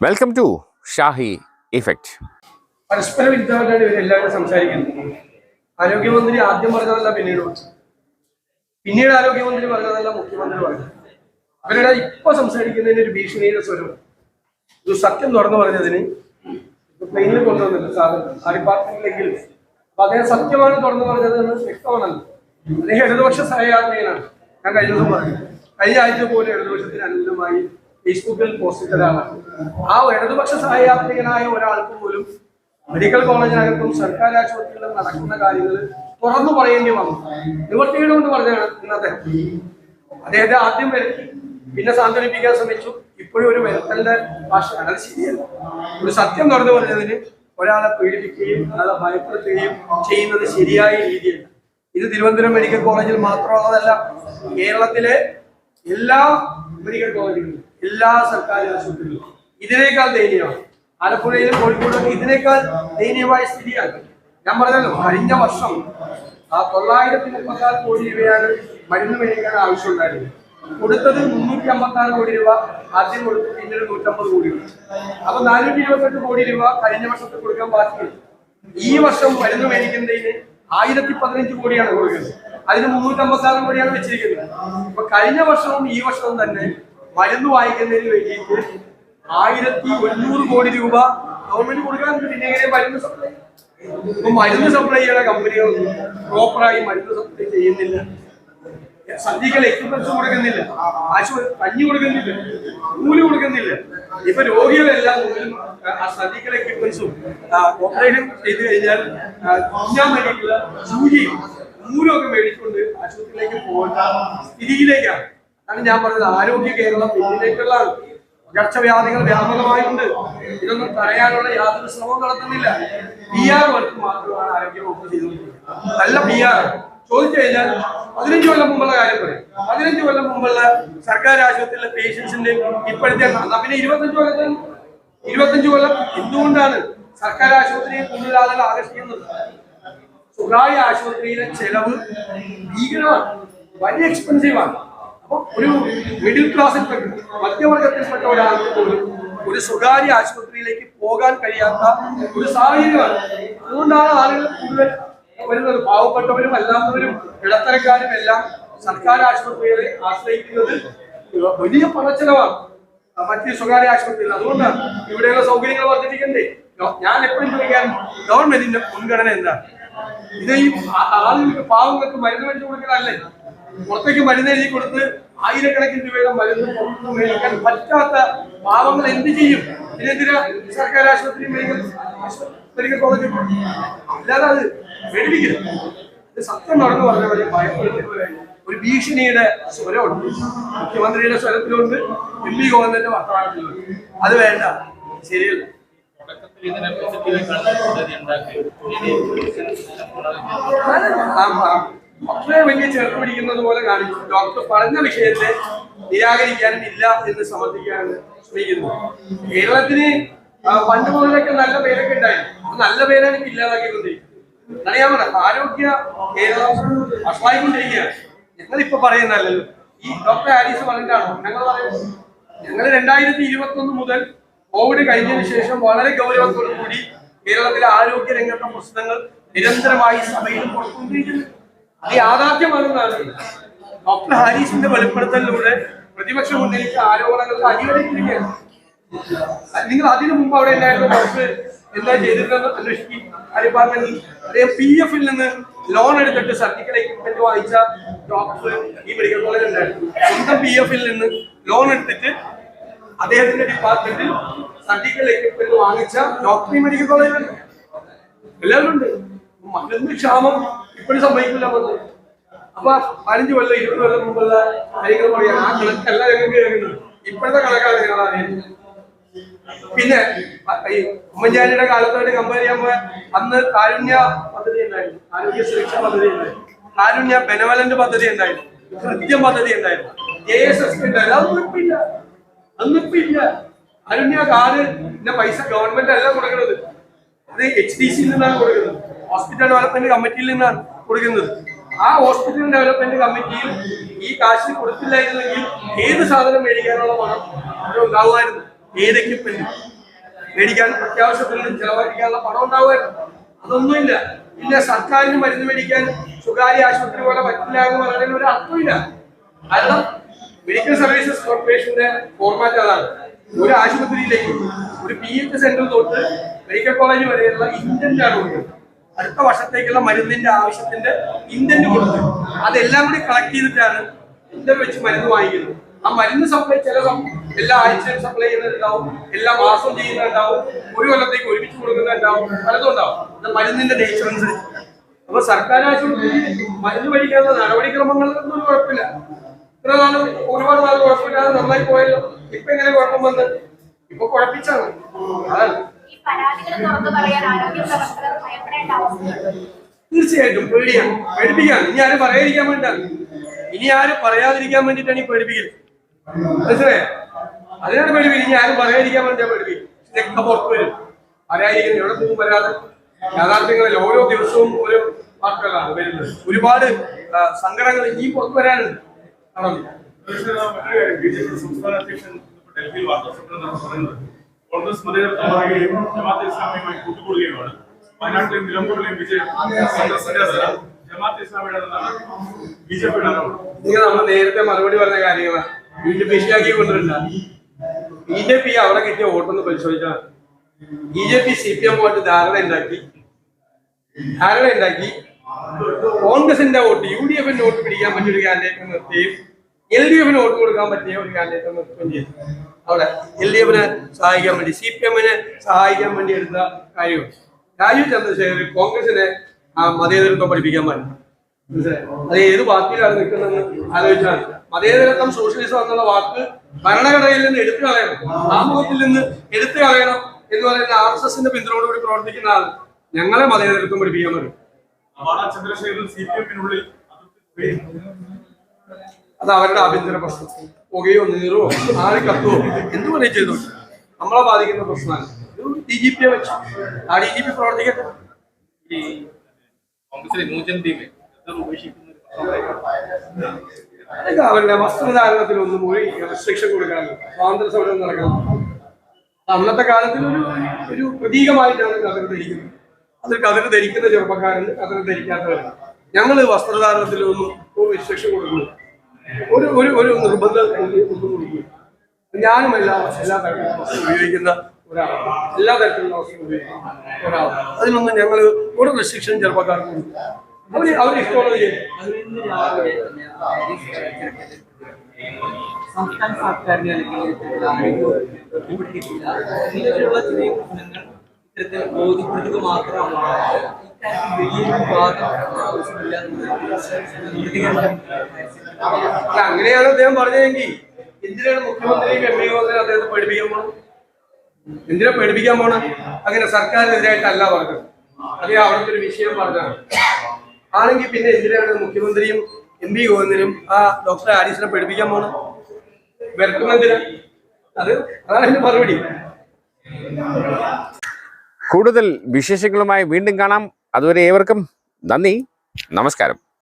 Welcome to Shahi effect പരസ്പര വിരുദ്ധമായിട്ടാണ് ഇവർ എല്ലാവരും സംസാരിക്കുന്നത്. ആരോഗ്യമന്ത്രി ആദ്യം പറഞ്ഞതല്ല പിന്നീട് പിന്നീട് ആരോഗ്യമന്ത്രി പറഞ്ഞതല്ല മുഖ്യമന്ത്രി പറഞ്ഞു. അവരുടെ ഇപ്പൊ സംസാരിക്കുന്നതിന് ഒരു ഭീഷണിയുടെ സ്വരം ഒരു സത്യം തുറന്നു പറഞ്ഞതിന് പ്ലെയിനിൽ കൊണ്ടുവന്നില്ല സാധനം. ഡിപ്പാർട്ട്മെന്റിലെങ്കിൽ അപ്പൊ അദ്ദേഹം സത്യമാണ് തുറന്നു പറഞ്ഞത് എന്ന് വ്യക്തമാണല്ലോ. അദ്ദേഹം ഇടതുപക്ഷ സഹയാത്രികനാണ് ഞാൻ കഴിഞ്ഞ ദിവസം പറഞ്ഞു. കഴിഞ്ഞ ആഴ്ച പോലും ഇടതുപക്ഷത്തിന് അനുകൂലമായി ഫേസ്ബുക്കിൽ പോസ്റ്റ് ചെയ്തതാണ് ആ ഇടതുപക്ഷ സഹയാത്രികനായ ഒരാൾക്ക് പോലും മെഡിക്കൽ കോളേജിനകത്തും സർക്കാർ ആശുപത്രികളിലും നടക്കുന്ന കാര്യങ്ങൾ തുറന്നു പറയേണ്ടി വന്നു. നിവർത്തിയുടെ കൊണ്ട് പറഞ്ഞാണ് ഇന്നത്തെ അദ്ദേഹത്തെ ആദ്യം വരുത്തി പിന്നെ സാന്ത്വനിപ്പിക്കാൻ ശ്രമിച്ചു. ഇപ്പോഴും ഒരു വരുത്തലിന്റെ ഭാഷ. അത് ഒരു സത്യം തുറന്നു പറഞ്ഞതിന് ഒരാളെ പീഡിപ്പിക്കുകയും ഒരാളെ ഭയപ്പെടുത്തുകയും ചെയ്യുന്നത് ശരിയായ രീതിയല്ല. ഇത് തിരുവനന്തപുരം മെഡിക്കൽ കോളേജിൽ മാത്രമുള്ളതല്ല കേരളത്തിലെ എല്ലാ മെഡിക്കൽ കോളേജുകളിലും എല്ലാ സർക്കാർ ആശുപത്രികളും. ഇതിനേക്കാൾ ദയനീയമാണ്. ആലപ്പുഴയിലും കോഴിക്കോടും ഇതിനേക്കാൾ ദയനീയമായ സ്ഥിതിയാണ്. ഞാൻ പറഞ്ഞല്ലോ കഴിഞ്ഞ വർഷം ആ തൊള്ളായിരത്തി മുപ്പത്തി ആറ് കോടി രൂപയാണ് മരുന്ന് മേടിക്കാൻ ആവശ്യമുണ്ടായിരുന്നത്. കൊടുത്തത് മുന്നൂറ്റി അമ്പത്തി ആറ് കോടി രൂപ ആദ്യം കൊടുത്തു പിന്നീട് നൂറ്റമ്പത് കോടി രൂപ. അപ്പൊ നാനൂറ്റി ഇരുപത്തെട്ട് കോടി രൂപ കഴിഞ്ഞ വർഷത്തെ കൊടുക്കാൻ ബാക്കിയുണ്ട് ഈ വർഷം മരുന്ന് മേടിക്കുന്നതിന് ആയിരത്തി പതിനഞ്ച് കോടിയാണ് കൊടുക്കുന്നത്. അതിന് മുന്നൂറ്റി അമ്പത്തി ആറ് കോടിയാണ് വെച്ചിരിക്കുന്നത്. അപ്പൊ കഴിഞ്ഞ വർഷവും ഈ വർഷവും തന്നെ മരുന്ന് വാങ്ങിക്കുന്നതിന് വേണ്ടിയിട്ട് ആയിരത്തി ഒരുന്നൂറ് കോടി രൂപ ഗവൺമെന്റ് കൊടുക്കാൻ പിന്നെ മരുന്ന് സപ്ലൈ ഇപ്പൊ മരുന്ന് സപ്ലൈ ചെയ്യുന്ന കമ്പനികളൊന്നും പ്രോപ്പറായി മരുന്ന് സപ്ലൈ ചെയ്യുന്നില്ല. സർജിക്കൽ എക്യുപ്മെന്റ്സ് കൊടുക്കുന്നില്ല. ആശുപത്രി കഞ്ഞി കൊടുക്കുന്നില്ല. കൂലി കൊടുക്കുന്നില്ല. ഇപ്പൊ രോഗികളെല്ലാം സദ്യകൾ എക്യുപ്മെന്റ്സും ഓപ്പറേഷൻ ചെയ്ത് കഴിഞ്ഞാൽ കുഞ്ഞാൻ വേണ്ടിയിട്ടുള്ള സൂചിയും ഒക്കെ മേടിച്ചുകൊണ്ട് ആശുപത്രിയിലേക്ക് പോകേണ്ട സ്ഥിതിയിലേക്കാണ്. അതാണ് ഞാൻ പറഞ്ഞത്. ആരോഗ്യ കേരളം ഇതിലേക്കുള്ള പകർച്ചവ്യാധികൾ വ്യാപകമായിട്ടുണ്ട്. ഇതൊന്നും തടയാനുള്ള യാതൊരു ശ്രമവും നടത്തുന്നില്ല. പി ആർ വർക്ക് മാത്രമാണ് ആരോഗ്യ വകുപ്പ് ചെയ്തുകൊണ്ടിരിക്കുന്നത്. നല്ല പി ആർ ചോദിച്ചു കഴിഞ്ഞാൽ പതിനഞ്ച് കൊല്ലം മുമ്പുള്ള കാര്യം പറയും. പതിനഞ്ച് കൊല്ലം മുമ്പുള്ള സർക്കാർ ആശുപത്രിയിലെ പേഷ്യൻസിന്റെ ഇപ്പോഴത്തെ പിന്നെ ഇരുപത്തഞ്ച് കൊല്ലത്തിൽ ഇരുപത്തഞ്ച് കൊല്ലം എന്തുകൊണ്ടാണ് സർക്കാർ ആശുപത്രിയെ കൂടുതൽ ആളുകൾ ആകർഷിക്കുന്നത്? സ്വകാര്യ ആശുപത്രിയിലെ ചെലവ് ഭീകരമാണ്. വലിയ എക്സ്പെൻസീവ് ആണ്. അപ്പൊ ഒരു മിഡിൽ ക്ലാസ്സിൽപ്പെട്ട മധ്യവർഗത്തിൽപ്പെട്ട ഒരാൾക്ക് പോലും ഒരു സ്വകാര്യ ആശുപത്രിയിലേക്ക് പോകാൻ കഴിയാത്ത ഒരു സാഹചര്യമാണ്. അതുകൊണ്ടാണ് ആളുകൾ കൂടുതൽ വരുന്നത്. പാവപ്പെട്ടവരും അല്ലാത്തവരും ഇടത്തരക്കാരും എല്ലാം സർക്കാർ ആശുപത്രികളെ ആശ്രയിക്കുന്നത് വലിയ പണച്ചെലവാണ് മറ്റ് സ്വകാര്യ ആശുപത്രികൾ. അതുകൊണ്ടാണ് ഇവിടെയുള്ള സൗകര്യങ്ങൾ വർദ്ധിപ്പിക്കണ്ടേ. ഞാൻ എപ്പോഴും ചോദിക്കാൻ ഗവൺമെന്റിന്റെ മുൻഗണന എന്താണ്? ഇത് ഈ ആളുകൾക്ക് പാവങ്ങൾക്ക് മരുന്ന് വെച്ച് കൊടുക്കലല്ലേ? പുറത്തേക്ക് മരുന്ന് എഴുതി കൊടുത്ത് ആയിരക്കണക്കിന് രൂപയുടെ മരുന്ന് പുറത്തുനിന്ന് മേടിക്കാൻ പറ്റാത്ത പാവങ്ങൾ എന്ത് ചെയ്യും? ഇതിനെതിരെ സർക്കാർ ആശുപത്രി മെഡിക്കൽ മെഡിക്കൽ കോളേജ് അല്ലാതെ അത് മേടിപ്പിക്കരുത് ഇത് സത്യം നടന്നു പറഞ്ഞാൽ ഒരു ഭയപ്പെടുത്തുന്ന ഒരു ഭീഷണിയുടെ സ്വരമുണ്ട്. മുഖ്യമന്ത്രിയുടെ സ്വരത്തിലുണ്ട് എം പി ഗോവിന്ദന്റെ വർത്തമാനത്തിലുണ്ട്. അത് വേണ്ട. ശരിയല്ല. ഇനി ആ, ഡോക്ടറെ വലിയ ചെറു പിടിക്കുന്നത് പോലെ കാണിച്ചു ഡോക്ടർ പറഞ്ഞ വിഷയത്തെ നിരാകരിക്കാനും ഇല്ല എന്ന് സമർത്ഥിക്കാനും ശ്രമിക്കുന്നു കേരളത്തിന് പണ്ട് മുതലൊക്കെ നല്ല പേരൊക്കെ ഉണ്ടായിരുന്നു നല്ല പേരാണ് ഇപ്പൊ ഇല്ലാതാക്കിക്കൊണ്ടിരിക്കുന്നത്. അറിയാൻ പറഞ്ഞത് ആരോഗ്യ കേരളം വഷളായിക്കൊണ്ടിരിക്കുകയാണ്. ഞങ്ങൾ ഇപ്പൊ പറയുന്നതല്ലല്ലോ. ഈ ഡോക്ടർ ആരീസ് പറഞ്ഞിട്ടാണോ? ഞങ്ങൾ പറയുന്നത്. ഞങ്ങൾ രണ്ടായിരത്തി ഇരുപത്തി ഒന്ന് മുതൽ കോവിഡ് കഴിഞ്ഞതിന് ശേഷം വളരെ ഗൗരവത്തോടു കൂടി കേരളത്തിലെ ആരോഗ്യ രംഗത്തെ പ്രശ്നങ്ങൾ നിരന്തരമായി സഭയിൽ പുറത്തുകൊണ്ടിരിക്കുന്നു അത് യാഥാർത്ഥ്യമാണെന്നാണ്. ഡോക്ടർ ഹാരിസിന്റെ വെളിപ്പെടുത്തലിലൂടെ പ്രതിപക്ഷം ഉന്നയിച്ച ആരോപണങ്ങൾക്ക് അടിവരയിട്ടിരിക്കുകയാണ് നിങ്ങൾ അതിനു മുമ്പ് അവിടെ ഉണ്ടായിരുന്ന ഡോക്ടർ എന്താ ചെയ്തിരുന്നത്? അന്വേഷിക്കും ഡിപ്പാർട്ട്മെന്റിൽ അദ്ദേഹം പി എഫിൽ നിന്ന് ലോൺ എടുത്തിട്ട് സർജിക്കൽ എക്യുപ്മെന്റ് വാങ്ങിച്ച ഡോക്ടർ ഈ മെഡിക്കൽ കോളേജിൽ ഉണ്ടായിരുന്നു സ്വന്തം പി എഫിൽ നിന്ന് ലോൺ എടുത്തിട്ട് അദ്ദേഹത്തിന്റെ ഡിപ്പാർട്ട്മെന്റിൽ സർജിക്കൽ എക്യുപ്മെന്റ് വാങ്ങിച്ച ഡോക്ടർ ഈ മെഡിക്കൽ കോളേജ് എല്ലാവരും ഉണ്ട്. മറ്റൊന്ന് ക്ഷാമം ഇപ്പോഴും സംഭവിക്കില്ല അപ്പൊ പതിനഞ്ച് കൊല്ലം ഇരുപത് കൊല്ലം മുമ്പുള്ള കാര്യങ്ങൾ പറയാം. ആ എല്ലാ ഞങ്ങൾക്ക് കേൾക്കുന്നത് ഇപ്പോഴത്തെ കണക്കാണ് ഞങ്ങൾ പിന്നെ ഈ ഉമ്മൻചാണ്ടിയുടെ കാലത്തോട്ട് കമ്പയർ ചെയ്യുമ്പോൾ അന്ന് കാരുണ്യ പദ്ധതി ഉണ്ടായിരുന്നു. ആരോഗ്യ സുരക്ഷാ പദ്ധതി ഉണ്ടായിരുന്നു. കാരുണ്യ ബെനവലന്റ് പദ്ധതി ഉണ്ടായിരുന്നു. കൃത്യം പദ്ധതി ഉണ്ടായിരുന്നു. എ എസ് എസ് ഉണ്ടായിരുന്നു. ഇല്ല. ഇല്ല. കാരുണ്യ കാർഡ് പിന്നെ പൈസ ഗവൺമെന്റ് അല്ല കൊടുക്കുന്നത്. അത് എച്ച് ഡി സിയിൽ നിന്നാണ് കൊടുക്കുന്നത്. ഹോസ്പിറ്റൽ ഡെവലപ്മെന്റ് കമ്മിറ്റിയിൽ നിന്നാണ് കൊടുക്കുന്നത്. ആ ഹോസ്പിറ്റൽ ഡെവലപ്മെന്റ് കമ്മിറ്റിയിൽ ഈ കാശ് കൊടുത്തില്ലായിരുന്നെങ്കിൽ ഏത് സാധനം മേടിക്കാനുള്ള പണം അവിടെ ഉണ്ടാവുമായിരുന്നു? ഏത് എക്യുപ്മെന്റ് മേടിക്കാൻ അത്യാവശ്യത്തിനും ചെലവഴിക്കാനുള്ള പണം ഉണ്ടാവുമായിരുന്നു. അതൊന്നുമില്ല. പിന്നെ സർക്കാരിന് മരുന്ന് മേടിക്കാൻ സ്വകാര്യ ആശുപത്രി പോലെ പറ്റില്ല എന്ന് പറയുന്നതിന് ഒരു അർത്ഥമില്ല. കാരണം മെഡിക്കൽ സർവീസസ് കോർപ്പറേഷന്റെ ഫോർമാറ്റ് അതാണ്. ഒരു ആശുപത്രിയിലേക്ക് ഒരു പി എച്ച് സെന്റർ തൊട്ട് മെഡിക്കൽ കോളേജ് വരെയുള്ള ഇന്റന്റ് ആണ് കൊടുക്കുന്നത്. അടുത്ത വർഷത്തേക്കുള്ള മരുന്നിന്റെ ആവശ്യത്തിന്റെ ഇന്റന്റ് കൊടുത്തു അതെല്ലാം കൂടി കളക്ട് ചെയ്തിട്ടാണ് ഇന്റർ വെച്ച് മരുന്ന് വാങ്ങിക്കുന്നത്. ആ മരുന്ന് സപ്ലൈ ചില എല്ലാ ആഴ്ചയും സപ്ലൈ ചെയ്യുന്നുണ്ടാവും എല്ലാ മാസവും ചെയ്യുന്നുണ്ടാവും ഒരു കൊല്ലത്തേക്ക് ഒരുമിച്ച് കൊടുക്കുന്നുണ്ടാവും പലതും ഉണ്ടാവും മരുന്നിന്റെ നേച്ചർ അനുസരിച്ച്. അപ്പൊ സർക്കാർ ആശുപത്രി മരുന്ന് പഠിക്കാത്ത നടപടിക്രമങ്ങളിലൊന്നും ഒരു കുഴപ്പമില്ല. ഇത്ര നാൾ ഒരുപാട് നാൾ കുഴപ്പമില്ലാതെ നന്നായി പോയല്ലോ. ഇപ്പൊ എങ്ങനെ കുഴപ്പം വന്ന്? ഇപ്പൊ കുഴപ്പിച്ചാണ്. അതാണ്. പരാതികൾ തുറന്നു പറയാൻ ആരോഗ്യ പ്രവർത്തകർ ഭയപ്പെടേണ്ട അവസ്ഥയുണ്ട് തീർച്ചയായിട്ടും പേടിയാണ് പേടിപ്പിക്കാൻ ഇനി ആരും പറയാതിരിക്കാൻ വേണ്ടിയാണ് ഇനി ആരും പറയാതിരിക്കാൻ വേണ്ടിയിട്ടാണ് ഈ പേടിപ്പിക്കൽ മനസ്സിലായോ? അതിനാണ് പേടിപ്പിക്കൽ ഇനി ആരും പറയാതിരിക്കാൻ വേണ്ടിയാണ് പേടിപ്പിക്കൽ ഇതൊക്കെ പുറത്തു വരും. പറയാതിരിക്കുന്നത് എവിടെ പോകും വരാതെ യാഥാർത്ഥ്യങ്ങളിൽ ഓരോ ദിവസവും ഓരോ വാർത്തകളാണ് വരുന്നത്. ഒരുപാട് സങ്കടങ്ങൾ ഇനി പുറത്തു വരാനുണ്ട്. നടന്നു ബി സംസ്ഥാന അധ്യക്ഷൻ ഡൽഹിയിൽ വാർത്താ സമ്മേളനം പറയുന്നത് ബി ജെ നേരത്തെ മറുപടി പറഞ്ഞ കാര്യങ്ങളാണ് വീണ്ടും വിഷയാക്കി കൊണ്ടിരുന്ന ബി ജെ പി അവിടെ കിട്ടിയ വോട്ടൊന്ന് പരിശോധിച്ചാൽ B J P C P M vote ധാരണ ഉണ്ടാക്കി ധാരണ ഉണ്ടാക്കി കോൺഗ്രസിന്റെ വോട്ട് യു ഡി എഫിന്റെ വോട്ട് പിടിക്കാൻ പറ്റിയ ഒരു കാൻഡിഡേറ്റ് നിർത്തുകയും എൽ ഡി എഫിന് വോട്ട് കൊടുക്കാൻ പറ്റിയ ഒരു കാൻഡിഡേറ്റ് നിർത്തുകയും ചെയ്തു. അവിടെ എൽ ഡി എഫിനെ സഹായിക്കാൻ വേണ്ടി സി പി എമ്മിനെ സഹായിക്കാൻ വേണ്ടി എടുത്ത കാര്യമാണ് രാജീവ് ചന്ദ്രശേഖർ കോൺഗ്രസിനെ ആ മതേതരത്വം പഠിപ്പിക്കാൻ പറ്റും മനസ്സിലായോ? അത് ഏത് പാർട്ടിയിലാണ് നിൽക്കുന്നതെന്ന് ആലോചിച്ചാൽ മതേതരത്വം സോഷ്യലിസം എന്നുള്ള വാക്ക് ഭരണഘടനയിൽ നിന്ന് എടുത്തു കളയണം. ആമുഖത്തിൽ നിന്ന് എടുത്തു കളയണം എന്ന് പറയുന്ന ആർ എസ് എസിന്റെ പിന്തുണയോടുകൂടി പ്രവർത്തിക്കുന്ന ആൾ ഞങ്ങളെ മതേതരത്വം പഠിപ്പിക്കാൻ പറ്റും വാടാ ചന്ദ്രശേഖരൻ സി പി എമ്മിനുള്ളിൽ അത് അവരുടെ ആഭ്യന്തര പ്രശ്നം. പുകയോ നീറോ ആരെ കത്തോ എന്ത് വേണേ ചെയ്തു? നമ്മളെ ബാധിക്കുന്ന പ്രശ്നമാണ്. ഡി ജി പിയെ വെച്ചു. ആ ഡി ജി പി പ്രവർത്തിക്കട്ടെ. ഈ കോൺഗ്രസിലെ ന്യൂജൻ. അതൊക്കെ അവരുടെ വസ്ത്രധാരണത്തിലൊന്നും ഒരു റെസ്ട്രിക്ഷൻ കൊടുക്കാറില്ല സ്വാതന്ത്ര്യ സമരം നടക്കണം. അന്നത്തെ കാലത്തിൽ ഒരു ഒരു പ്രതീകമായിട്ടാണ് കതിർ ധരിക്കുന്നത്. അതിൽ കതിർ ധരിക്കുന്ന ചെറുപ്പക്കാരുണ്ട് കതിർ ധരിക്കാത്തവരുണ്ട് ഞങ്ങൾ വസ്ത്രധാരണത്തിലൊന്നും റെസ്ട്രിക്ഷൻ കൊടുക്കുന്നു ഒരു ഒരു ഒരു നിർബന്ധം ഞാനും എല്ലാ എല്ലാ വസ്ത്രം ഉപയോഗിക്കുന്ന ഒരാളാണ്. എല്ലാ തരത്തിലുള്ള വസ്ത്രം ഉപയോഗിക്കുന്ന ഒരാളാണ്. അതിനൊന്നും ഞങ്ങൾ ഒരു റെസ്ട്രിക്ഷൻ ചെറുപ്പക്കാർക്ക് അവർ അവർ ഇഷ്ടമുള്ളത് സംസ്ഥാന സർക്കാരിനെ അല്ലെങ്കിൽ ഇത്തരത്തിൽ ബോധ്യപ്പെടുത്തുക മാത്രമാണ്. അങ്ങനെയാണ് അദ്ദേഹം പറഞ്ഞതെങ്കിൽ എന്തിനാണ് മുഖ്യമന്ത്രിയും എം എ മന്ത്രി അദ്ദേഹത്തെ പേടിപ്പിക്കാൻ പോണം? എന്തിനാ പേടിപ്പിക്കാൻ പോണ? അങ്ങനെ സർക്കാരിനെതിരായിട്ടല്ല പറഞ്ഞത്. അതേ അവിടുത്തെ ഒരു വിഷയം പറഞ്ഞാണ് ആണെങ്കിൽ പിന്നെ എന്തിനാണ് മുഖ്യമന്ത്രിയും എം പി ഗോവിന്ദനും ആ ഡോക്ടറെ ആരീസിനെ പേടിപ്പിക്കാൻ പോണം? വെറുക്കുന്നതിന് അത് അതാണ് മറുപടി. കൂടുതൽ വിശേഷങ്ങളുമായി വീണ്ടും കാണാം. അതുവരെ ഏവർക്കും നന്ദി. നമസ്കാരം.